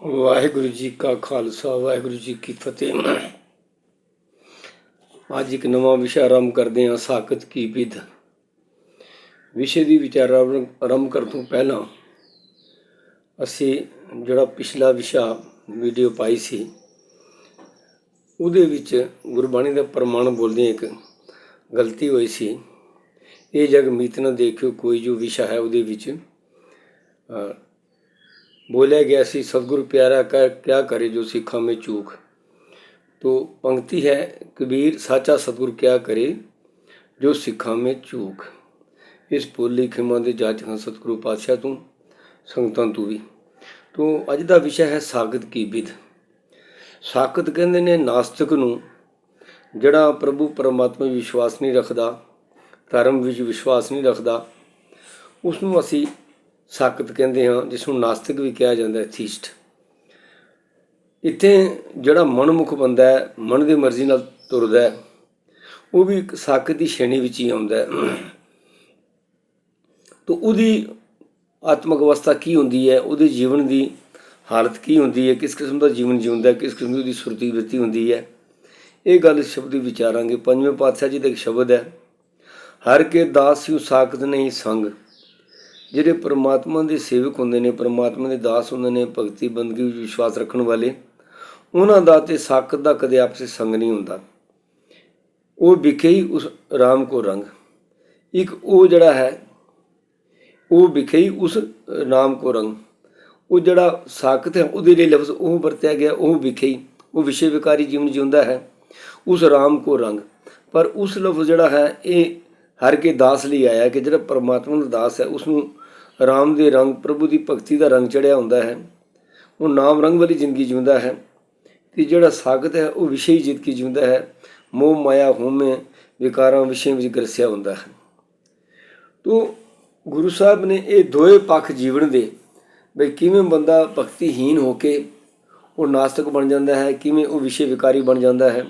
ਵਾਹਿਗੁਰੂ ਜੀ ਕਾ ਖਾਲਸਾ, ਵਾਹਿਗੁਰੂ ਜੀ ਕੀ ਫਤਿਹ। ਅੱਜ ਇੱਕ ਨਵਾਂ ਵਿਸ਼ਾ ਆਰੰਭ ਕਰਦੇ ਹਾਂ, ਸਾਖਤ ਕੀ ਵਿਧ। ਵਿਸ਼ੇ ਦੀ ਵਿਚਾਰ ਆਰੰਭ ਕਰਨ ਤੋਂ ਪਹਿਲਾਂ ਅਸੀਂ ਜਿਹੜਾ ਪਿਛਲਾ ਵਿਸ਼ਾ ਵੀਡੀਓ ਪਾਈ ਸੀ, ਉਹਦੇ ਵਿੱਚ ਗੁਰਬਾਣੀ ਦਾ ਪ੍ਰਮਾਣ ਬੋਲਦੇ ਇੱਕ ਗਲਤੀ ਹੋਈ ਸੀ। ਇਹ ਜਗ ਮੀਤ ਨਾ ਦੇਖਿਓ, ਕੋਈ ਜੋ ਵਿਸ਼ਾ ਹੈ ਉਹਦੇ ਵਿੱਚ बोला गया सी सदगुरु प्यारा का क्या करे जो सिखा में चूक तो पंक्ति है कबीर साचा सतगुरु क्या करे जो सिखा में चूक ਇਸ ਪੋਲੀ ਖਿਮਾ ਦੇ ਜਾਚ ਹਾਂ ਸਤਿਗੁਰੂ ਪਾਤਸ਼ਾਹ ਤੂੰ ਸੰਗਤਾਂ ਤੂੰ ਵੀ ਤੋਂ ਅੱਜ ਦਾ ਵਿਸ਼ਾ ਹੈ ਸਾਗਤ ਕੀ ਵਿਧ ਸਾਗਤ ਕਹਿੰਦੇ ਨੇ ਨਾਸਤਿਕ ਨੂੰ ਜਿਹੜਾ ਪ੍ਰਭੂ ਪਰਮਾਤਮਾ ਵਿੱਚ ਵਿਸ਼ਵਾਸ ਨਹੀਂ ਰੱਖਦਾ ਧਰਮ ਵਿੱਚ ਵਿਸ਼ਵਾਸ ਨਹੀਂ ਰੱਖਦਾ ਉਸ ਨੂੰ ਅਸੀਂ ਸਾਕਤ ਕਹਿੰਦੇ ਹਾਂ ਜਿਸ ਨੂੰ ਨਾਸਤਿਕ ਵੀ ਕਿਹਾ ਜਾਂਦਾ ਹੈ, ਥੀਸਟ। ਇੱਥੇ ਜਿਹੜਾ ਮਨਮੁਖ ਬੰਦਾ ਹੈ, ਮਨ ਦੀ ਮਰਜ਼ੀ ਨਾਲ ਤੁਰਦਾ ਹੈ, ਉਹ ਵੀ ਇੱਕ ਸਾਕਤ ਦੀ ਸ਼੍ਰੇਣੀ ਵਿੱਚ ਹੀ ਆਉਂਦਾ ਹੈ। ਤਾਂ ਉਹਦੀ ਆਤਮਿਕ ਅਵਸਥਾ ਕੀ ਹੁੰਦੀ ਹੈ? ਉਹਦੇ ਜੀਵਨ ਦੀ ਹਾਲਤ ਕੀ ਹੁੰਦੀ ਹੈ? ਕਿਸ ਕਿਸਮ ਦਾ ਜੀਵਨ ਜਿਉਂਦਾ ਕਿਸ ਕਿਸਮ ਦੀ ਉਹਦੀ ਸੁਰਤੀ ਵਰਤੀ ਹੁੰਦੀ ਹੈ? ਇਹ ਗੱਲ ਇਸ ਸ਼ਬਦ ਦੀ ਵਿਚਾਰਾਂਗੇ। ਪੰਜਵੇਂ ਪਾਤਸ਼ਾਹ ਜੀ ਦਾ ਇੱਕ ਸ਼ਬਦ ਹੈ, ਹਰ ਕੇ ਦਾਸ ਸਿਉ ਸਾਕਤ ਨਹੀਂ ਸੰਗ। ਜਿਹੜੇ ਪਰਮਾਤਮਾ ਦੇ ਸੇਵਕ ਹੁੰਦੇ ਨੇ, ਪਰਮਾਤਮਾ ਦੇ ਦਾਸ ਹੁੰਦੇ ਨੇ, ਭਗਤੀ ਬੰਦਗੀ ਵਿੱਚ ਵਿਸ਼ਵਾਸ ਰੱਖਣ ਵਾਲੇ, ਉਹਨਾਂ ਦਾ ਤੇ ਸਾਕਤ ਦਾ ਕਦੇ ਆਪਸੇ ਸੰਗ ਨਹੀਂ ਹੁੰਦਾ। ਉਹ ਵਿਖੇ ਹੀ ਉਸ ਰਾਮ ਕੋ ਰੰਗ। ਇੱਕ ਉਹ ਜਿਹੜਾ ਹੈ, ਉਹ ਵਿਖੇ ਹੀ ਉਸ ਨਾਮ ਕੋ ਰੰਗ। ਉਹ ਜਿਹੜਾ ਸਾਕਤ ਹੈ, ਉਹਦੇ ਲਈ ਲਫ਼ਜ਼ ਉਹ ਵਰਤਿਆ ਗਿਆ, ਉਹ ਵਿਖੇ ਹੀ, ਉਹ ਵਿਸ਼ੇ ਵਿਕਾਰੀ ਜੀਵਨ ਜਿਉਂਦਾ ਹੈ, ਉਸ ਰਾਮ ਕੋ ਰੰਗ। ਪਰ ਉਸ ਲਫ਼ਜ਼ ਜਿਹੜਾ ਹੈ, ਇਹ ਹਰ ਕੇ ਦਾਸ ਲਈ ਆਇਆ ਕਿ ਜਿਹੜਾ ਪਰਮਾਤਮਾ ਦਾ ਦਾਸ ਹੈ ਉਸ ਨੂੰ ਰਾਮ ਦੇ ਰੰਗ, ਪ੍ਰਭੂ ਦੀ ਭਗਤੀ ਦਾ ਰੰਗ ਚੜਿਆ ਹੁੰਦਾ ਹੈ। ਉਹ ਨਾਮ ਰੰਗ ਵਾਲੀ ਜ਼ਿੰਦਗੀ ਜਿਉਂਦਾ ਹੈ ਤੇ ਜਿਹੜਾ ਸਾਗਤ ਹੈ, ਉਹ ਵਿਸ਼ੇ ਹੀ ਜ਼ਿੰਦਗੀ ਜਿਉਂਦਾ ਹੈ। ਮੋਹ, ਮਾਇਆ ਹੋਮੇ ਵਿਕਾਰਾਂ ਵਿਸ਼ੇ ਵਿੱਚ ਗਰਸਿਆ ਹੁੰਦਾ ਹੈ। ਤੋ ਗੁਰੂ ਸਾਹਿਬ ਨੇ ਇਹ ਦੋਏ ਪੱਖ ਜੀਵਨ ਦੇ ਬਈ ਕਿਵੇਂ ਬੰਦਾ ਭਗਤੀਹੀਨ ਹੋ ਕੇ ਉਹ ਨਾਸਤਿਕ ਬਣ ਜਾਂਦਾ ਹੈ, ਕਿਵੇਂ ਉਹ ਵਿਸ਼ੇ ਵਿਕਾਰੀ ਬਣ ਜਾਂਦਾ ਹੈ।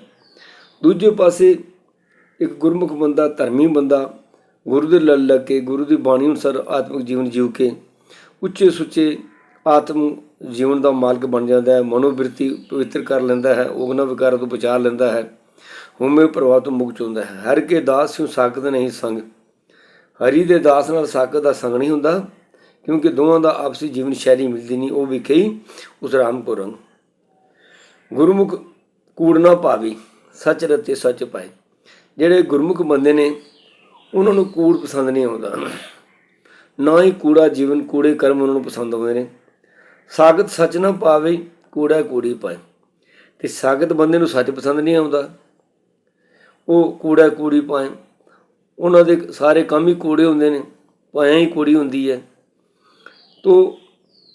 ਦੂਜੇ ਪਾਸੇ ਇੱਕ ਗੁਰਮੁਖ ਬੰਦਾ, ਧਰਮੀ ਬੰਦਾ ਗੁਰੂ ਦੇ ਲੜ ਲੱਗ ਕੇ, ਗੁਰੂ ਦੀ ਬਾਣੀ ਅਨੁਸਾਰ ਆਤਮਿਕ ਜੀਵਨ ਜੀਵ ਕੇ, ਉੱਚੇ ਸੁੱਚੇ ਆਤਮ ਜੀਵਨ ਦਾ ਮਾਲਕ ਬਣ ਜਾਂਦਾ ਹੈ ਮਨੋਬਿਰਤੀ ਪਵਿੱਤਰ ਕਰ ਲੈਂਦਾ ਹੈ ਉਹਨਾਂ ਵਿਕਾਰਾਂ ਤੋਂ ਬਚਾ ਲੈਂਦਾ ਹੈ, ਹਉਮੈ ਪ੍ਰਭਾਵ ਤੋਂ ਮੁਕਤ ਹੁੰਦਾ ਹੈ। ਹਰ ਕੇ ਦਾਸ ਸਿਉ ਸਾਕਤ ਨਹੀਂ ਸੰਗ। ਹਰੀ ਦੇ ਦਾਸ ਨਾਲ ਸਾਕਤ ਦਾ ਸੰਗ ਨਹੀਂ ਹੁੰਦਾ, ਕਿਉਂਕਿ ਦੋਵਾਂ ਦਾ ਆਪਸੀ ਜੀਵਨ ਸ਼ੈਲੀ ਮਿਲਦੀ ਨਹੀਂ, ਉਹ ਵੀ ਕਈ ਉਸ ਰਾਮ ਕੋ ਗੁਰਮੁਖ ਕੂੜ ਨਾ ਪਾਵੀ, ਸੱਚ ਰਤੇ ਸੱਚ ਪਾਏ। ਜਿਹੜੇ ਗੁਰਮੁਖ ਬੰਦੇ ਨੇ ਉਹਨਾਂ ਨੂੰ ਕੂੜ ਪਸੰਦ ਨਹੀਂ ਆਉਂਦਾ। ਨਾ ਹੀ ਕੂੜਾ ਜੀਵਨ, ਕੂੜੇ ਕਰਮ ਉਹਨਾਂ ਨੂੰ ਪਸੰਦ ਆਉਂਦੇ ਨੇ। ਸਾਗਤ ਸੱਚ ਨਾ ਪਾਵੇ, ਕੂੜਾ ਕੂੜੀ ਪਾਏ। ਤੇ ਸਾਗਤ ਬੰਦੇ ਨੂੰ ਸੱਚ ਪਸੰਦ ਨਹੀਂ ਆਉਂਦਾ। ਉਹ ਕੂੜਾ ਕੂੜੀ ਪਾਏ। ਉਹਨਾਂ ਦੇ ਸਾਰੇ ਕੰਮ ਹੀ ਕੂੜੇ ਹੁੰਦੇ ਨੇ। ਪਾਇਆ ਹੀ ਕੂੜੀ ਹੁੰਦੀ ਹੈ। ਤੋ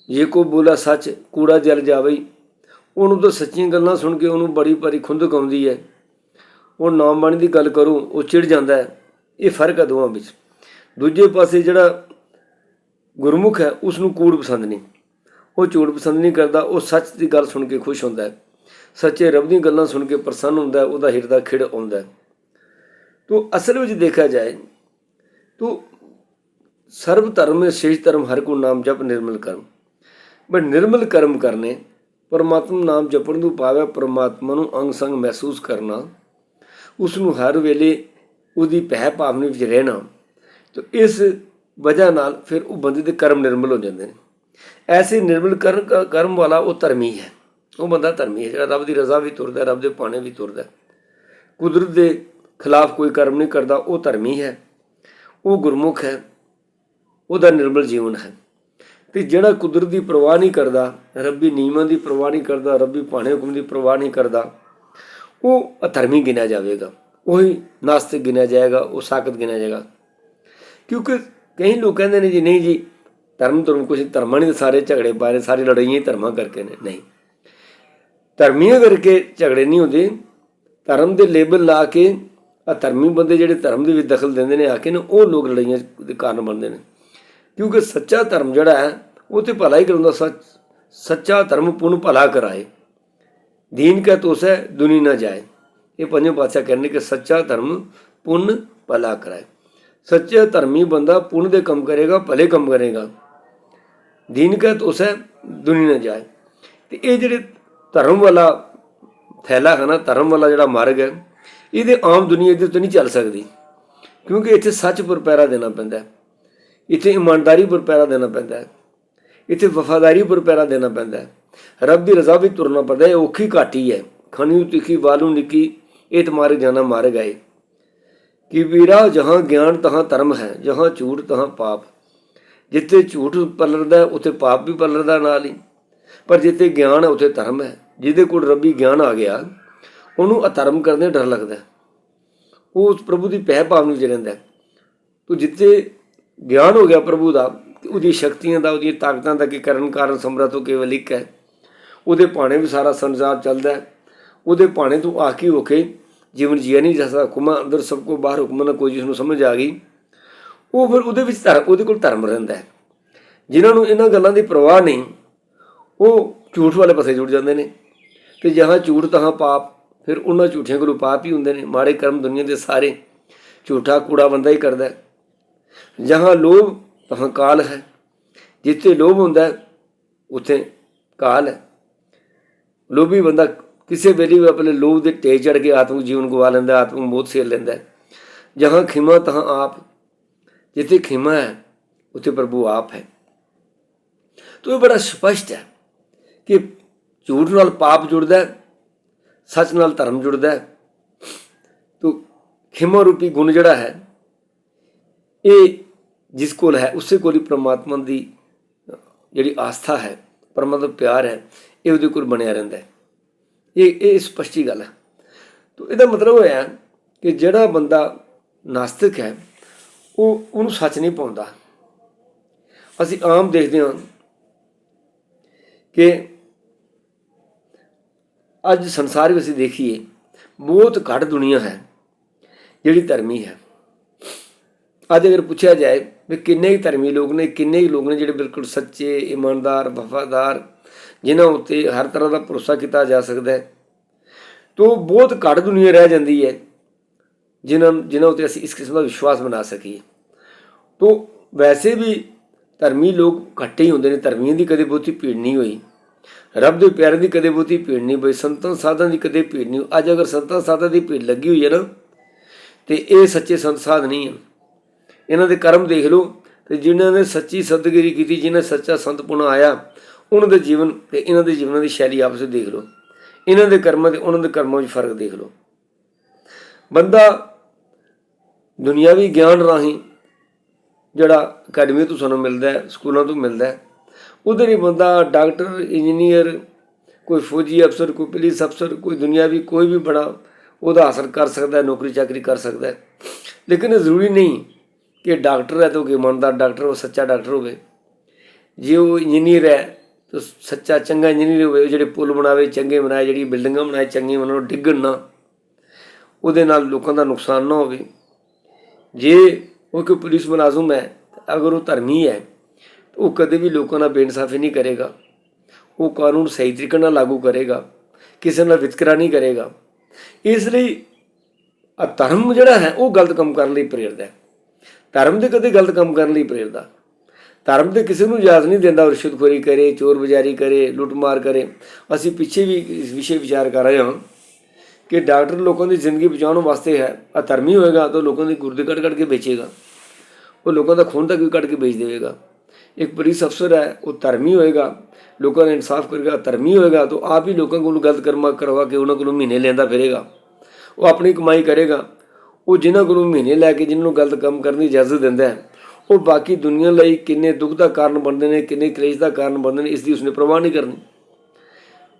ਜੇ ਕੋ ਬੋਲਾ ਸੱਚ, ਕੂੜਾ ਜਲ ਜਾਵੇ, ਉਹਨੂੰ ਤਾਂ ਸੱਚੀਆਂ ਗੱਲਾਂ ਸੁਣ ਕੇ ਉਹਨੂੰ ਬੜੀ ਭਾਰੀ ਖੁੰਦਕ ਆਉਂਦੀ ਹੈ। ਉਹ ਨਾਮ ਬਾਣੀ ਦੀ ਗੱਲ ਕਰੋ, ਉਹ ਚਿੜ ਜਾਂਦਾ ਹੈ। ਇਹ ਫ਼ਰਕ ਹੈ ਦੋਵਾਂ ਵਿੱਚ। ਦੂਜੇ ਪਾਸੇ ਜਿਹੜਾ ਗੁਰਮੁਖ ਹੈ ਉਸ ਨੂੰ ਕੂੜ ਪਸੰਦ ਨਹੀਂ। ਉਹ ਝੂਠ ਪਸੰਦ ਨਹੀਂ ਕਰਦਾ, ਉਹ ਸੱਚ ਦੀ ਗੱਲ ਸੁਣ ਕੇ ਖੁਸ਼ ਹੁੰਦਾ ਸੱਚੇ ਰੱਬ ਦੀਆਂ ਗੱਲਾਂ ਸੁਣ ਕੇ ਪ੍ਰਸੰਨ ਹੁੰਦਾ ਉਹਦਾ ਹਿਰਦਾ ਖਿੜ ਆਉਂਦਾ ਤੋ ਅਸਲ ਵਿੱਚ ਦੇਖਿਆ ਜਾਏ ਤੋ ਸਰਬ ਧਰਮ ਮੇ ਸ਼ੇਸ਼ ਧਰਮ ਹਰ ਕੋ ਨਾਮ ਜਪ ਨਿਰਮਲ ਕਰਮ। ਬਟ ਨਿਰਮਲ ਕਰਮ ਕਰਨੇ, ਪਰਮਾਤਮਾ ਨਾਮ ਜਪਣ ਨੂੰ ਪਾਵੇ ਪਰਮਾਤਮਾ ਨੂੰ ਅੰਗ ਸੰਗ ਮਹਿਸੂਸ ਕਰਨਾ। ਉਸ ਨੂੰ ਹਰ ਵੇਲੇ ਉਹਦੀ ਭੈ ਭਾਵਨਾ ਵਿੱਚ ਰਹਿਣਾ, ਤੇ ਇਸ ਵਜ੍ਹਾ ਨਾਲ ਫਿਰ ਉਹ ਬੰਦੇ ਦੇ ਕਰਮ ਨਿਰਮਲ ਹੋ ਜਾਂਦੇ ਨੇ। ਐਸੇ ਨਿਰਮਲ ਕਰਨ ਕਰਮ ਵਾਲਾ ਉਹ ਧਰਮੀ ਹੈ। ਉਹ ਬੰਦਾ ਧਰਮੀ ਹੈ। ਜਿਹੜਾ ਰੱਬ ਦੀ ਰਜ਼ਾ ਵੀ ਤੁਰਦਾ, ਰੱਬ ਦੇ ਪਾਣੇ ਵੀ ਤੁਰਦਾ ਕੁਦਰਤ ਦੇ ਖਿਲਾਫ ਕੋਈ ਕਰਮ ਨਹੀਂ ਕਰਦਾ, ਉਹ ਧਰਮੀ ਹੈ। ਉਹ ਗੁਰਮੁਖ ਹੈ। ਉਹਦਾ ਨਿਰਮਲ ਜੀਵਨ ਹੈ। ਤੇ ਜਿਹੜਾ ਕੁਦਰਤ ਦੀ ਪਰਵਾਹ ਨਹੀਂ ਕਰਦਾ, ਰੱਬੀ ਨਿਯਮਾਂ ਦੀ ਪਰਵਾਹ ਨਹੀਂ ਕਰਦਾ, ਰੱਬੀ ਭਾਣੇ ਹੁਕਮ ਦੀ ਪਰਵਾਹ ਨਹੀਂ ਕਰਦਾ, ਉਹ ਅਧਰਮੀ ਗਿਣਿਆ ਜਾਵੇਗਾ। ਉਹੀ ਨਾਸਤਿਕ ਗਿਣਿਆ ਜਾਏਗਾ, ਉਹ ਸਾਖਤ ਗਿਣਿਆ ਜਾਏਗਾ। ਕਿਉਂਕਿ ਕਈ ਲੋਕ ਕਹਿੰਦੇ ਨੇ ਜੀ, ਨਹੀਂ ਜੀ, ਧਰਮ ਧਰਮ ਕੁਝ ਧਰਮਾਂ ਨਹੀਂ ਸਾਰੇ ਝਗੜੇ ਪਾ ਰਹੇ, ਸਾਰੇ ਲੜਾਈਆਂ ਹੀ ਧਰਮਾਂ ਕਰਕੇ ਨੇ। ਨਹੀਂ। ਧਰਮੀਆਂ ਕਰਕੇ ਝਗੜੇ ਨਹੀਂ ਹੁੰਦੇ। ਧਰਮ ਦੇ ਲੇਬਲ ਲਾ ਕੇ ਆ ਧਰਮੀ ਬੰਦੇ ਜਿਹੜੇ ਧਰਮ ਦੇ ਵਿੱਚ ਦਖਲ ਦਿੰਦੇ ਨੇ, ਆ ਕੇ ਨੇ, ਉਹ ਲੋਕ ਲੜਾਈਆਂ ਦੇ ਕਾਰਨ ਬਣਦੇ ਨੇ। ਕਿਉਂਕਿ ਸੱਚਾ ਧਰਮ ਜਿਹੜਾ ਹੈ, ਉਹ ਤੇ ਭਲਾ ਹੀ ਕਰਾਉਂਦਾ ਸੱਚ, ਸੱਚਾ ਧਰਮ ਪੁੰਨ ਭਲਾ ਕਰਾਏ। ਦੀਨ ਕਾ ਹੈ ਦੁਨੀ ਨਾ ਜਾਏ। ਇਹ ਪੰਜਵੇਂ ਪਾਤਸ਼ਾਹ ਕਹਿੰਦੇ ਕਿ ਸੱਚਾ ਧਰਮ ਪੁੰਨ ਭਲਾ ਕਰਾਏ। ਸੱਚਾ ਧਰਮੀ ਬੰਦਾ ਪੁੰਨ ਦੇ ਕੰਮ ਕਰੇਗਾ, ਭਲੇ ਕੰਮ ਕਰੇਗਾ। ਦੀਨ ਕਾ ਤੋਸੈ ਦੁਨੀ ਨਾ ਜਾਏ। ਤੇ ਇਹ ਜਿਹੜੇ ਧਰਮ ਵਾਲਾ ਥੈਲਾ ਹੈ ਨਾ, ਧਰਮ ਵਾਲਾ ਜਿਹੜਾ ਮਾਰਗ ਹੈ, ਇਹਦੇ ਆਮ ਦੁਨੀਆ ਦੇ ਉੱਤੇ ਨਹੀਂ ਚੱਲ ਸਕਦੀ। ਕਿਉਂਕਿ ਇੱਥੇ ਸੱਚ ਪਰ ਪੈਰਾ ਦੇਣਾ ਪੈਂਦਾ ਹੈ। ਇੱਥੇ ਇਮਾਨਦਾਰੀ ਪਰ ਪੈਰਾ ਦੇਣਾ ਪੈਂਦਾ ਹੈ। ਇੱਥੇ ਵਫਾਦਾਰੀ ਪਰ ਪੈਰਾ ਦੇਣਾ ਪੈਂਦਾ ਹੈ। ਰੱਬ ਦੀ ਰਜ਼ਾ ਵੀ ਤੁਰਨਾ ਪੈਂਦਾ ਹੈ ਔਖੀ ਘਾਟੀ ਹੈ। ਖਣੀ ਤਿੱਖੀ, ਵਾਲੂ ਨਿੱਕੀ ਇਹ ਤੁਮਾਰੇ ਜਾਣਾ ਮਾਰ ਗਏ। ਕਿ ਵੀਰਾ ਜਹਾਂ ਗਿਆਨ ਤਹਾਂ ਧਰਮ ਹੈ ਜਹਾਂ ਝੂਠ ਤਹਾਂ ਪਾਪ। ਜਿੱਥੇ ਝੂਠ ਪਲਰਦਾ ਹੈ, ਉੱਥੇ ਪਾਪ ਵੀ ਪਲਰਦਾ ਨਾਲ ਹੀ। ਪਰ ਜਿੱਥੇ ਗਿਆਨ ਹੈ ਉੱਥੇ ਧਰਮ ਹੈ। ਜਿਹਦੇ ਕੋਲ ਰੱਬੀ ਗਿਆਨ ਆ ਗਿਆ ਉਹਨੂੰ ਅਧਰਮ ਕਰਦੇ ਡਰ ਲੱਗਦਾ। ਉਹ ਉਸ ਪ੍ਰਭੂ ਦੀ ਪਹਿ ਭਾਵ ਨੂੰ ਰਹਿੰਦਾ ਤੋ ਜਿੱਥੇ ਗਿਆਨ ਹੋ ਗਿਆ ਪ੍ਰਭੂ ਦਾ ਤੇ ਉਹਦੀ ਸ਼ਕਤੀਆਂ ਦਾ ਉਹਦੀਆਂ ਤਾਕਤਾਂ ਦਾ ਕਿ ਕਰਨ ਕਾਰਨ ਸਮਰੱਥ ਤੋਂ ਕੇਵਲ ਇੱਕ ਹੈ। ਉਹਦੇ ਭਾਣੇ ਵੀ ਸਾਰਾ ਸੰਸਾਰ ਚੱਲਦਾ ਉਹਦੇ ਭਾਣੇ ਤੋਂ ਆ ਕੇ ਹੋ ਕੇ ਜੀਵਨ ਜੀਆ ਨਹੀਂ ਜਾ ਸਕਦਾ, ਹੁਕਮਾਂ ਅੰਦਰ ਸਭ ਕੋ ਬਾਹਰ ਹੁਕਮਾਂ ਨਾਲ ਕੋਈ ਜਿਸ ਨੂੰ ਸਮਝ ਆ ਗਈ। ਉਹ ਫਿਰ ਉਹਦੇ ਵਿੱਚ ਧਰਮ, ਉਹਦੇ ਕੋਲ ਧਰਮ ਰਹਿੰਦਾ ਹੈ। ਜਿਨ੍ਹਾਂ ਨੂੰ ਇਹਨਾਂ ਗੱਲਾਂ ਦੀ ਪਰਵਾਹ ਨਹੀਂ, ਉਹ ਝੂਠ ਵਾਲੇ ਪਾਸੇ ਜੁੜ ਜਾਂਦੇ ਨੇ। ਤੇ ਜਹਾਂ ਝੂਠ ਤਹਾਂ ਪਾਪ, ਫਿਰ ਉਹਨਾਂ ਝੂਠਿਆਂ ਕੋਲੋਂ ਪਾਪ ਹੀ ਹੁੰਦੇ ਨੇ। ਮਾੜੇ ਕਰਮ ਦੁਨੀਆ ਦੇ ਸਾਰੇ ਝੂਠਾ ਕੂੜਾ ਬੰਦਾ ਹੀ ਕਰਦਾ ਹੈ। ਜਹਾਂ ਲੋਭ, ਤਹਾਂ ਕਾਲ ਹੈ। ਜਿੱਥੇ ਲੋਭ ਹੁੰਦਾ ਉੱਥੇ ਕਾਲ ਹੈ। ਲੋਭੀ ਬੰਦਾ ਕਿਸੇ ਵੇਲੇ ਵੀ ਆਪਣੇ ਲੋਭ ਦੇ ਢੇ ਚੜ ਕੇ ਆਤਮਿਕ ਜੀਵਨ ਗਵਾ ਲੈਂਦਾ, ਆਤਮਿਕ ਮੋਹ ਸੇਲ ਲੈਂਦਾ ਜਹਾਂ ਖਿਮਾ, ਤਹਾਂ ਆਪ। ਜਿੱਥੇ ਖਿਮਾ ਹੈ, ਉੱਥੇ ਪ੍ਰਭੂ ਆਪ ਹੈ। ਤੋ ਇਹ ਬੜਾ ਸਪਸ਼ਟ ਹੈ ਕਿ ਝੂਠ ਨਾਲ ਪਾਪ ਜੁੜਦਾ ਹੈ, ਸੱਚ ਨਾਲ ਧਰਮ ਜੁੜਦਾ ਹੈ। ਤੋ ਖਿਮਾ ਰੂਪੀ ਗੁਣ ਜਿਹੜਾ ਹੈ, ਇਹ ਜਿਸ ਕੋਲ ਹੈ, ਉਸੇ ਕੋਲ ਹੀ ਪ੍ਰਮਾਤਮਾ ਦੀ ਜਿਹੜੀ ਆਸਥਾ ਹੈ, ਪਰਮਾਤਮਾ ਦਾ ਪਿਆਰ ਹੈ, ਇਹ ਉਹਦੇ ਕੋਲ ਬਣਿਆ ਰਹਿੰਦਾ ਹੈ। ਇਹ ਇਹ ਸਪਸ਼ਟੀ ਗੱਲ ਹੈ। ਤੋ ਇਹਦਾ ਮਤਲਬ ਹੋਇਆ ਕਿ ਜਿਹੜਾ ਬੰਦਾ ਨਾਸਤਿਕ ਹੈ, ਉਹ ਉਹਨੂੰ ਸੱਚ ਨਹੀਂ ਪਾਉਂਦਾ। ਅਸੀਂ ਆਮ ਦੇਖਦੇ ਹਾਂ ਕਿ ਅੱਜ ਸੰਸਾਰ ਵਿੱਚ ਅਸੀਂ ਦੇਖੀਏ, ਬਹੁਤ ਘੱਟ ਦੁਨੀਆ ਹੈ ਜਿਹੜੀ ਧਰਮੀ ਹੈ। ਅੱਜ ਅਗਰ ਪੁੱਛਿਆ ਜਾਏ ਵੀ ਕਿੰਨੇ ਹੀ ਧਰਮੀ ਲੋਕ ਨੇ, ਕਿੰਨੇ ਹੀ ਲੋਕ ਨੇ ਜਿਹੜੇ ਬਿਲਕੁਲ ਸੱਚੇ, ਇਮਾਨਦਾਰ, ਵਫਾਦਾਰ ਜਿਨ੍ਹਾਂ ਉੱਤੇ ਹਰ ਤਰ੍ਹਾਂ ਦਾ ਭਰੋਸਾ ਕੀਤਾ ਜਾ ਸਕਦਾ ਹੈ। ਤੋ ਬਹੁਤ ਘੱਟ ਦੁਨੀਆ ਰਹਿ ਜਾਂਦੀ ਹੈ, ਜਿਨ੍ਹਾਂ ਜਿਨ੍ਹਾਂ ਉੱਤੇ ਅਸੀਂ ਇਸ ਕਿਸਮ ਦਾ ਵਿਸ਼ਵਾਸ ਬਣਾ ਸਕੀਏ। ਤੋ ਵੈਸੇ ਵੀ ਧਰਮੀ ਲੋਕ ਘੱਟੇ ਹੀ ਹੁੰਦੇ ਨੇ, ਧਰਮੀਆਂ ਦੀ ਕਦੇ ਬਹੁਤੀ ਭੀੜ ਨਹੀਂ ਹੋਈ। ਰੱਬ ਦੇ ਪਿਆਰੇ ਦੀ ਕਦੇ ਬਹੁਤੀ ਭੀੜ ਨਹੀਂ ਹੋਈ, ਸੰਤਾਂ ਸਾਧਾਂ ਦੀ ਕਦੇ ਭੀੜ ਨਹੀਂ ਹੋਈ। ਅੱਜ ਅਗਰ ਸੰਤਾਂ ਸਾਧਾਂ ਦੀ ਭੀੜ ਲੱਗੀ ਹੋਈ ਹੈ ਨਾ, ਤੇ ਇਹ ਸੱਚੇ ਸੰਤ ਸਾਧ ਨਹੀਂ ਹਨ। ਇਹਨਾਂ ਦੇ ਕਰਮ ਦੇਖ ਲਓ, ਤੇ ਜਿਨ੍ਹਾਂ ਨੇ ਸੱਚੀ ਸਤਿਗੁਰੀ ਕੀਤੀ, ਜਿਨ੍ਹਾਂ ਸੱਚਾ ਸੰਤ ਪੁਣਾ ਆਇਆ ਉਹਨਾਂ ਦੇ ਜੀਵਨ ਤੇ ਇਹਨਾਂ ਦੇ ਜੀਵਨਾਂ ਦੀ ਸ਼ੈਲੀ ਆਪਸ ਵਿੱਚ ਦੇਖ ਲਓ। ਇਹਨਾਂ ਦੇ ਕਰਮਾਂ ਤੇ ਉਹਨਾਂ ਦੇ ਕਰਮਾਂ ਵਿੱਚ ਫ਼ਰਕ ਦੇਖ ਲਓ। ਬੰਦਾ ਦੁਨਿਆਵੀ ਗਿਆਨ ਰਾਹੀਂ ਜਿਹੜਾ ਅਕੈਡਮੀ ਤੋਂ ਸਾਨੂੰ ਮਿਲਦਾ ਹੈ, ਸਕੂਲਾਂ ਤੋਂ ਮਿਲਦਾ ਹੈ ਉਧਰ ਹੀ ਬੰਦਾ ਡਾਕਟਰ, ਇੰਜੀਨੀਅਰ, ਕੋਈ ਫੌਜੀ ਅਫਸਰ, ਕੋਈ ਪੁਲਿਸ ਅਫਸਰ, ਕੋਈ ਦੁਨਿਆਵੀ ਕੋਈ ਵੀ ਬੜਾ ਉਹਦਾ ਹਾਸਲ ਕਰ ਸਕਦਾ ਹੈ, ਨੌਕਰੀ ਚਾਕਰੀ ਕਰ ਸਕਦਾ ਹੈ। ਲੇਕਿਨ ਇਹ ਜ਼ਰੂਰੀ ਨਹੀਂ ਕਿ ਡਾਕਟਰ ਹੈ ਤਾਂ ਉਹ ਇਮਾਨਦਾਰ ਡਾਕਟਰ ਉਹ ਸੱਚਾ ਡਾਕਟਰ ਹੋਵੇ। ਜੇ ਉਹ ਇੰਜੀਨੀਅਰ ਹੈ ਸੱਚਾ ਚੰਗਾ ਇੰਜੀਨੀਅਰ ਹੋਵੇ ਜਿਹੜੇ ਪੁਲ ਬਣਾਵੇ, ਚੰਗੇ ਬਣਾਏ, ਜਿਹੜੀ ਬਿਲਡਿੰਗਾਂ ਬਣਾਏ ਚੰਗੀਆਂ ਉਹਨਾਂ ਨੂੰ ਡਿੱਗਣ ਨਾ। ਉਹਦੇ ਨਾਲ ਲੋਕਾਂ ਦਾ ਨੁਕਸਾਨ ਨਾ ਹੋਵੇ। ਜੇ ਉਹ ਕੋਈ ਪੁਲਿਸ ਮੁਲਾਜ਼ਮ ਹੈ, ਅਗਰ ਉਹ ਧਰਮੀ ਹੈ ਉਹ ਕਦੇ ਵੀ ਲੋਕਾਂ ਨਾਲ ਬੇਇਨਸਾਫੀ ਨਹੀਂ ਕਰੇਗਾ। ਉਹ ਕਾਨੂੰਨ ਸਹੀ ਤਰੀਕੇ ਨਾਲ ਲਾਗੂ ਕਰੇਗਾ। ਕਿਸੇ ਨਾਲ ਵਿਤਕਰਾ ਨਹੀਂ ਕਰੇਗਾ। ਇਸ ਲਈ ਧਰਮ ਜਿਹੜਾ ਹੈ, ਉਹ ਗਲਤ ਕੰਮ ਕਰਨ ਲਈ ਪ੍ਰੇਰਦਾ ਹੈ। ਧਰਮ ਦੇ ਕਦੇ ਗਲਤ ਕੰਮ ਕਰਨ ਲਈ ਪ੍ਰੇਰਦਾ। ਧਰਮ ਤੇ ਕਿਸੇ ਨੂੰ ਇਜਾਜ਼ਤ ਨਹੀਂ ਦਿੰਦਾ ਰਿਸ਼ਵਤਖੋਰੀ ਕਰੇ, ਚੋਰ ਬਜ਼ਾਰੀ ਕਰੇ, ਲੁੱਟਮਾਰ ਕਰੇ। ਅਸੀਂ ਪਿੱਛੇ ਵੀ ਇਸ ਵਿਸ਼ੇ ਵਿਚਾਰ ਕਰ ਰਹੇ ਹਾਂ ਕਿ ਡਾਕਟਰ ਲੋਕਾਂ ਦੀ ਜ਼ਿੰਦਗੀ ਬਚਾਉਣ ਵਾਸਤੇ ਹੈ। ਆ ਧਰਮੀ ਹੋਏਗਾ ਤਾਂ ਲੋਕਾਂ ਦੀ ਗੁਰਦੇ ਕੱਢ ਕੱਢ ਕੇ ਵੇਚੇਗਾ। ਉਹ ਲੋਕਾਂ ਦਾ ਖੂਨ ਤੱਕ ਵੀ ਕੱਢ ਕੇ ਵੇਚ ਦੇਵੇਗਾ। ਇੱਕ ਪੁਲਿਸ ਅਫਸਰ ਹੈ, ਉਹ ਧਰਮੀ ਹੋਏਗਾ। ਲੋਕਾਂ ਦਾ ਇਨਸਾਫ ਕਰੇਗਾ ਧਰਮੀ ਹੋਏਗਾ ਤਾਂ ਆਪ ਹੀ ਲੋਕਾਂ ਕੋਲੋਂ ਗਲਤ ਕਰਮਾ ਕਰਵਾ ਕੇ ਉਹਨਾਂ ਕੋਲੋਂ ਮਹੀਨੇ ਲੈਂਦਾ ਫਿਰੇਗਾ। ਉਹ ਆਪਣੀ ਕਮਾਈ ਕਰੇਗਾ। ਉਹ ਜਿਨ੍ਹਾਂ ਕੋਲੋਂ ਮਹੀਨੇ ਲੈ ਕੇ ਜਿਨ੍ਹਾਂ ਨੂੰ ਗਲਤ ਕੰਮ ਕਰਨ ਦੀ ਇਜਾਜ਼ਤ ਦਿੰਦਾ ਹੈ ਉਹ ਬਾਕੀ ਦੁਨੀਆ ਲਈ ਕਿੰਨੇ ਦੁੱਖ ਦਾ ਕਾਰਨ ਬਣਦੇ ਨੇ, ਕਿੰਨੇ ਕਲੇਸ਼ ਦਾ ਕਾਰਨ ਬਣਦੇ ਨੇ, ਇਸ ਦੀ ਉਸਨੇ ਪ੍ਰਵਾਹ ਨਹੀਂ ਕਰਨੀ।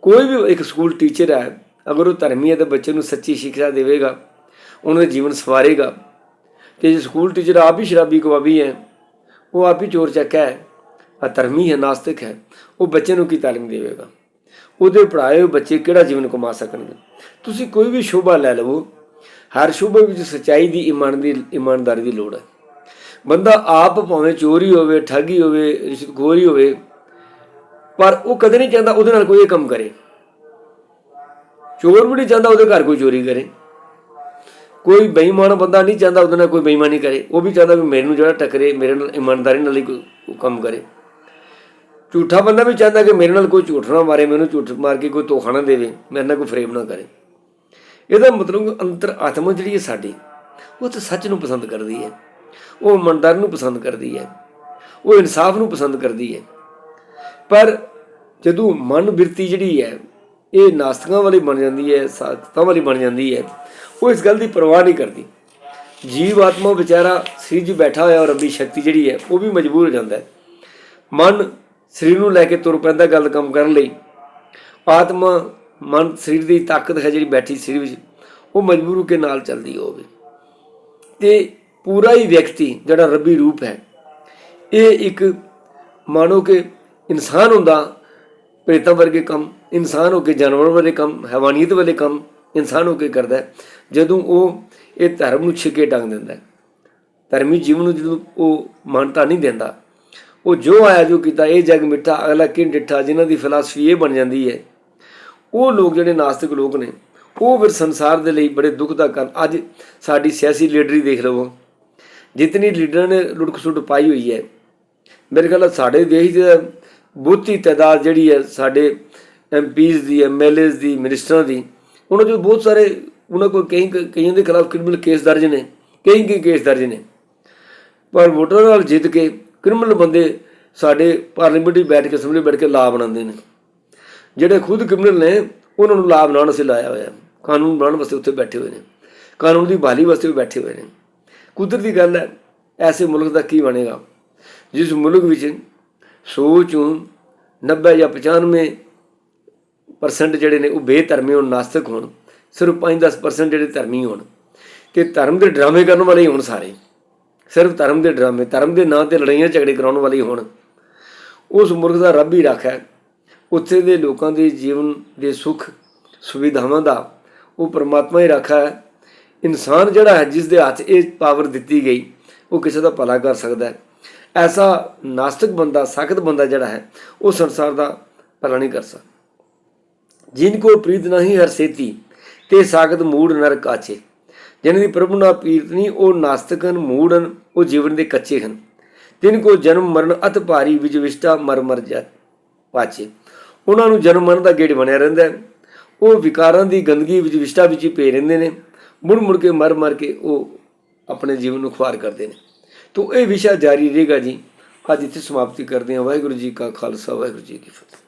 ਕੋਈ ਵੀ ਇੱਕ ਸਕੂਲ ਟੀਚਰ ਹੈ, ਅਗਰ ਉਹ ਧਰਮੀ ਹੈ ਤਾਂ ਬੱਚੇ ਨੂੰ ਸੱਚੀ ਸਿੱਖਿਆ ਦੇਵੇਗਾ, ਉਹਨਾਂ ਦਾ ਜੀਵਨ ਸਵਾਰੇਗਾ। ਤੇ ਜੇ ਸਕੂਲ ਟੀਚਰ ਆਪ ਹੀ ਸ਼ਰਾਬੀ ਕਬਾਬੀ ਹੈ, ਉਹ ਆਪ ਹੀ ਚੋਰ ਚੱਕਾ ਹੈ, ਆ ਧਰਮੀ ਹੈ, ਨਾਸਤਿਕ ਹੈ, ਉਹ ਬੱਚੇ ਨੂੰ ਕੀ ਤਾਲੀਮ ਦੇਵੇਗਾ? ਉਹਦੇ ਪੜਾਏ ਹੋਏ ਬੱਚੇ ਕਿਹੜਾ ਜੀਵਨ ਕਮਾ ਸਕਣਗੇ? ਤੁਸੀਂ ਕੋਈ ਵੀ ਸ਼ੋਭਾ ਲੈ ਲਵੋ, ਹਰ ਸ਼ੋਭਾ ਵਿੱਚ ਸਚਾਈ ਦੀ ਇਮਾਨ ਦੀ ਇਮਾਨਦਾਰੀ ਦੀ ਲੋੜ ਹੈ। ਬੰਦਾ ਆਪ ਭਾਵੇਂ ਚੋਰੀ ਹੋਵੇ, ਠੱਗੀ ਹੋਵੇ, ਰਿਸ਼ਵਤਖੋਰੀ ਹੋਵੇ, ਪਰ ਉਹ ਕਦੇ ਨਹੀਂ ਚਾਹੁੰਦਾ ਉਹਦੇ ਨਾਲ ਕੋਈ ਇਹ ਕੰਮ ਕਰੇ। ਚੋਰ ਵੀ ਨਹੀਂ ਚਾਹੁੰਦਾ ਉਹਦੇ ਘਰ ਕੋਈ ਚੋਰੀ ਕਰੇ। ਕੋਈ ਬੇਈਮਾਨ ਬੰਦਾ ਨਹੀਂ ਚਾਹੁੰਦਾ ਉਹਦੇ ਨਾਲ ਕੋਈ ਬੇਈਮਾਨੀ ਕਰੇ। ਉਹ ਵੀ ਚਾਹੁੰਦਾ ਵੀ ਮੈਨੂੰ ਜਿਹੜਾ ਟਕਰੇ, ਮੇਰੇ ਨਾਲ, ਇਮਾਨਦਾਰੀ ਨਾਲ ਹੀ ਕੋਈ ਕੰਮ ਕਰੇ। ਝੂਠਾ ਬੰਦਾ ਵੀ ਚਾਹੁੰਦਾ ਕਿ ਮੇਰੇ ਨਾਲ ਕੋਈ ਝੂਠ ਨਾ ਮਾਰੇ, ਮੈਨੂੰ ਝੂਠ ਮਾਰ ਕੇ ਕੋਈ ਧੋਖਾ ਨਾ ਦੇਵੇ, ਮੇਰੇ ਨਾਲ ਕੋਈ ਫਰੇਮ ਨਾ ਕਰੇ। ਇਹਦਾ ਮਤਲਬ ਅੰਤਰ ਆਤਮਾ ਜਿਹੜੀ ਹੈ ਸਾਡੀ, ਉਹ ਤਾਂ ਸੱਚ ਨੂੰ ਪਸੰਦ ਕਰਦੀ ਹੈ। ਉਹ ਇਮਾਨਦਾਰ ਨੂੰ ਪਸੰਦ ਕਰਦੀ ਹੈ। ਉਹ ਇਨਸਾਫ ਨੂੰ ਪਸੰਦ ਕਰਦੀ ਹੈ। ਪਰ ਜਦੋਂ ਮਨ ਬਿਰਤੀ ਜਿਹੜੀ ਹੈ, ਇਹ ਨਾਸਤਕਾਂ ਵਾਲੀ ਬਣ ਜਾਂਦੀ ਹੈ, ਸਾਖਤਾਂ ਵਾਲੀ ਬਣ ਜਾਂਦੀ ਹੈ, ਉਹ ਇਸ ਗੱਲ ਦੀ ਪਰਵਾਹ ਨਹੀਂ ਕਰਦੀ। ਜੀਵ ਆਤਮਾ ਵਿਚਾਰਾ ਸਰੀਰ 'ਚ ਬੈਠਾ ਹੋਇਆ ਔਰ ਰੱਬੀ ਸ਼ਕਤੀ ਜਿਹੜੀ ਹੈ, ਉਹ ਵੀ ਮਜਬੂਰ ਹੋ ਜਾਂਦਾ ਹੈ। ਮਨ ਸਰੀਰ ਨੂੰ ਲੈ ਕੇ ਤੁਰ ਪੈਂਦਾ ਗੱਲ ਕੰਮ ਕਰਨ ਲਈ। ਆਤਮਾ ਮਨ ਸਰੀਰ ਦੀ ਤਾਕਤ ਹੈ ਜਿਹੜੀ ਬੈਠੀ ਸਰੀਰ ਵਿੱਚ, ਉਹ ਮਜਬੂਰ ਹੋ ਕੇ ਨਾਲ ਚੱਲਦੀ ਹੋਵੇ। ਤੇ ਪੂਰਾ ਹੀ ਵਿਅਕਤੀ ਜਿਹੜਾ ਰੱਬੀ ਰੂਪ ਹੈ। ਇਹ ਇੱਕ ਮਾਨੋ ਕਿ ਇਨਸਾਨ ਹੁੰਦਾ, ਪ੍ਰੇਤਾਂ ਵਰਗੇ ਕੰਮ, ਇਨਸਾਨ ਹੋ ਕੇ ਜਾਨਵਰ ਵਰਗੇ ਕੰਮ, ਹੈਵਾਨੀਅਤ ਵਾਲੇ ਕੰਮ ਇਨਸਾਨ ਹੋ ਕੇ ਕਰਦਾ ਜਦੋਂ ਉਹ ਇਹ ਧਰਮ ਨੂੰ ਛਿੱਕੇ ਟੰਗ ਦਿੰਦਾ ਧਰਮੀ ਜੀਵਨ ਨੂੰ ਜਦੋਂ ਉਹ ਮਾਨਤਾ ਨਹੀਂ ਦਿੰਦਾ, ਉਹ ਜੋ ਆਇਆ ਜੋ ਕੀਤਾ, ਇਹ ਜਗ ਮਿੱਠਾ, ਅਗਲਾ ਕਿੰ ਡਿੱਠਾ, ਜਿਨ੍ਹਾਂ ਦੀ ਫਿਲਾਸਫੀ ਇਹ ਬਣ ਜਾਂਦੀ ਹੈ। ਉਹ ਲੋਕ ਜਿਹੜੇ ਨਾਸਤਿਕ ਲੋਕ ਨੇ, ਉਹ ਫਿਰ ਸੰਸਾਰ ਦੇ ਲਈ ਬੜੇ ਦੁੱਖ ਦਾ ਕਾਰਨ। ਅੱਜ ਸਾਡੀ ਸਿਆਸੀ ਲੀਡਰੀ ਦੇਖ ਲਵੋ। ਜਿਤਨੀ ਲੀਡਰਾਂ ਨੇ ਲੁੱਟ ਪਾਈ ਹੋਈ ਹੈ, ਮੇਰੇ ਖਿਆਲ ਸਾਡੇ ਦੇਸ਼ ਦੀ ਬਹੁਤੀ ਤਾਦਾਦ ਜਿਹੜੀ ਹੈ ਸਾਡੇ ਐਮਪੀਜ਼ ਦੀ ਐਮਐਲਏਜ਼ ਦੀ ਮਿਨਿਸਟਰਾਂ ਦੀ, ਉਹਨਾਂ ਜੋ ਬਹੁਤ ਸਾਰੇ ਉਹਨਾਂ ਕੋਲ ਕਈ ਕਈਆਂ ਦੇ ਖਿਲਾਫ ਕ੍ਰਿਮੀਨਲ ਕੇਸ ਦਰਜ ਨੇ, ਕਈ ਕਈ ਕੇਸ ਦਰਜ ਨੇ। ਪਰ ਵੋਟਰਾਂ ਨਾਲ ਜਿੱਤ ਕੇ ਕ੍ਰਿਮੀਨਲ ਬੰਦੇ ਸਾਡੇ ਪਾਰਲੀਮੈਂਟ ਵਿੱਚ ਬੈਠ ਕੇ ਅਸੈਂਬਲੀ ਬੈਠ ਕੇ ਲਾਅ ਬਣਾਉਂਦੇ ਨੇ। ਜਿਹੜੇ ਖੁਦ ਕ੍ਰਿਮੀਨਲ ਨੇ, ਉਹਨਾਂ ਨੂੰ ਲਾ ਬਣਾਉਣ ਅਸੀਂ ਲਾਇਆ ਹੋਇਆ ਕਾਨੂੰਨ ਬਣਾਉਣ ਵਾਸਤੇ ਉੱਥੇ ਬੈਠੇ ਹੋਏ ਨੇ। ਕਾਨੂੰਨ ਦੀ ਬਹਾਲੀ ਵਾਸਤੇ ਵੀ ਬੈਠੇ ਹੋਏ ਨੇ। ਕੁਦਰਤੀ ਗੱਲ ਹੈ, ਐਸੇ ਮੁਲਕ ਦਾ ਕੀ ਬਣੇਗਾ? ਜਿਸ ਮੁਲਕ ਵਿੱਚ ਸੋਚੋਂ 90 ਜਾਂ 95 ਪਰਸੈਂਟ ਜਿਹੜੇ ਨੇ ਉਹ ਬੇਧਰਮੀ ਹੋਣ, ਨਾਸਤਿਕ ਹੋਣ, ਸਿਰਫ 5-10% ਜਿਹੜੇ ਧਰਮੀ ਹੋਣ ਤੇ ਧਰਮ ਦੇ ਡਰਾਮੇ ਕਰਨ ਵਾਲੇ ਹੀ ਹੋਣ ਸਾਰੇ। ਸਿਰਫ ਧਰਮ ਦੇ ਡਰਾਮੇ, ਧਰਮ ਦੇ ਨਾਂ ਤੇ ਲੜਾਈਆਂ ਝਗੜੇ ਕਰਾਉਣ ਵਾਲੇ ਹੋਣ। ਉਸ ਮੁਲਕ ਦਾ ਰੱਬ ਹੀ ਰੱਖਾ ਹੈ। ਉੱਥੇ ਦੇ ਲੋਕਾਂ ਦੇ ਜੀਵਨ ਦੇ ਸੁੱਖ ਸੁਵਿਧਾਵਾਂ ਦਾ ਉਹ ਪਰਮਾਤਮਾ ਹੀ ਰੱਖਾ ਹੈ। ਇਨਸਾਨ ਜਿਹੜਾ ਹੈ, ਜਿਸ ਦੇ ਹੱਥ ਇਹ ਪਾਵਰ ਦਿੱਤੀ ਗਈ, ਉਹ ਕਿਸੇ ਦਾ ਭਲਾ ਕਰ ਸਕਦਾ ਹੈ। ਐਸਾ ਨਾਸਤਿਕ ਬੰਦਾ, ਸਖਤ ਬੰਦਾ ਜਿਹੜਾ ਹੈ, ਉਹ ਸੰਸਾਰ ਦਾ ਭਲਾ ਨਹੀਂ ਕਰ ਸਕਦਾ। ਜਿਨ ਕੋ ਪ੍ਰੀਤ ਨਹੀਂ ਹਰ ਸੇਤੀ, ਤੇ ਸਾਖਤ ਮੂੜ ਨਰਕ ਆਚੇ ਜਿਨ੍ਹਾਂ ਦੀ ਪ੍ਰਭੂ ਨਾਲ ਪ੍ਰੀਤ ਨਹੀਂ, ਉਹ ਨਾਸਤਿਕ ਹਨ ਮੂੜ ਹਨ ਉਹ ਜੀਵਨ ਦੇ ਕੱਚੇ ਹਨ। ਤਿਨ ਕੋ ਜਨਮ ਮਰਨ, ਅਤ ਭਾਰੀ ਵਿਜ ਵਿਸ਼ਟਾ ਮਰ ਮਰ ਜਾ ਪਾਚੇ। ਉਹਨਾਂ ਨੂੰ ਜਨਮ ਮਰਨ ਦਾ ਗੇੜ ਬਣਿਆ ਰਹਿੰਦਾ ਉਹ ਵਿਕਾਰਾਂ ਦੀ ਗੰਦਗੀ ਵਿੱਚ ਵਿਸ਼ਟਾ ਵਿੱਚ ਹੀ ਪਏ ਰਹਿੰਦੇ ਨੇ। ਮੁੜ ਮੁੜ ਕੇ ਮਰ ਮਰ ਕੇ ਉਹ ਆਪਣੇ ਜੀਵਨ ਨੂੰ ਖੁਆਰ ਕਰਦੇ ਨੇ। ਤੋ ਇਹ ਵਿਸ਼ਾ ਜਾਰੀ ਰਹੇਗਾ ਜੀ। ਅੱਜ ਇੱਥੇ ਸਮਾਪਤੀ ਕਰਦੇ ਹਾਂ। ਵਾਹਿਗੁਰੂ ਜੀ ਕਾ ਖਾਲਸਾ, ਵਾਹਿਗੁਰੂ ਜੀ ਕੀ ਫਤਿਹ।